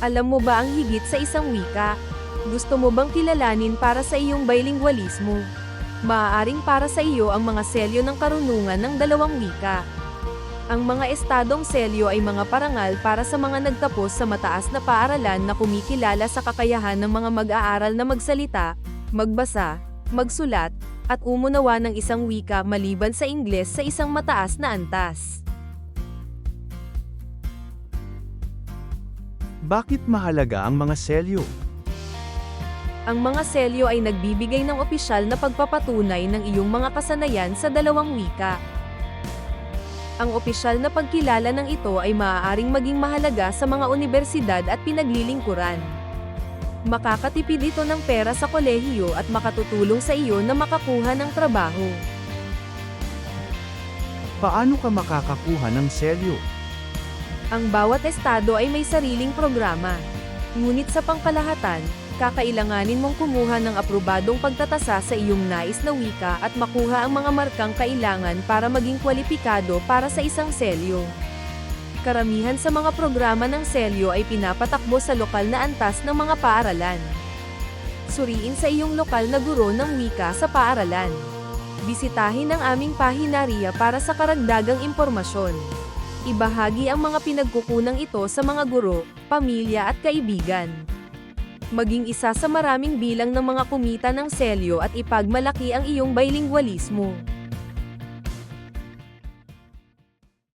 Alam mo ba ang higit sa isang wika? Gusto mo bang kilalanin para sa iyong bilingualismo? Maaaring para sa iyo ang mga selyo ng karunungan ng dalawang wika. Ang mga estadong selyo ay mga parangal para sa mga nagtapos sa mataas na paaralan na kumikilala sa kakayahan ng mga mag-aaral na magsalita, magbasa, magsulat, at umunawa ng isang wika maliban sa Ingles sa isang mataas na antas. Bakit mahalaga ang mga selyo? Ang mga selyo ay nagbibigay ng opisyal na pagpapatunay ng iyong mga kasanayan sa dalawang wika. Ang opisyal na pagkilala ng ito ay maaaring maging mahalaga sa mga universidad at pinaglilingkuran. Makakatipid ito ng pera sa kolehiyo at makatutulong sa iyo na makakuha ng trabaho. Paano ka makakakuha ng selyo? Ang bawat estado ay may sariling programa. Ngunit sa pangkalahatan, kakailanganin mong kumuha ng aprobadong pagtatasa sa iyong nais na wika at makuha ang mga markang kailangan para maging kwalipikado para sa isang selyo. Karamihan sa mga programa ng selyo ay pinapatakbo sa lokal na antas ng mga paaralan. Suriin sa iyong lokal na guro ng wika sa paaralan. Bisitahin ang aming pahinarya para sa karagdagang impormasyon. Ibahagi ang mga pinagkukunang ito sa mga guro, pamilya at kaibigan. Maging isa sa maraming bilang ng mga kumita ng selyo at ipagmalaki ang iyong bilingualismo.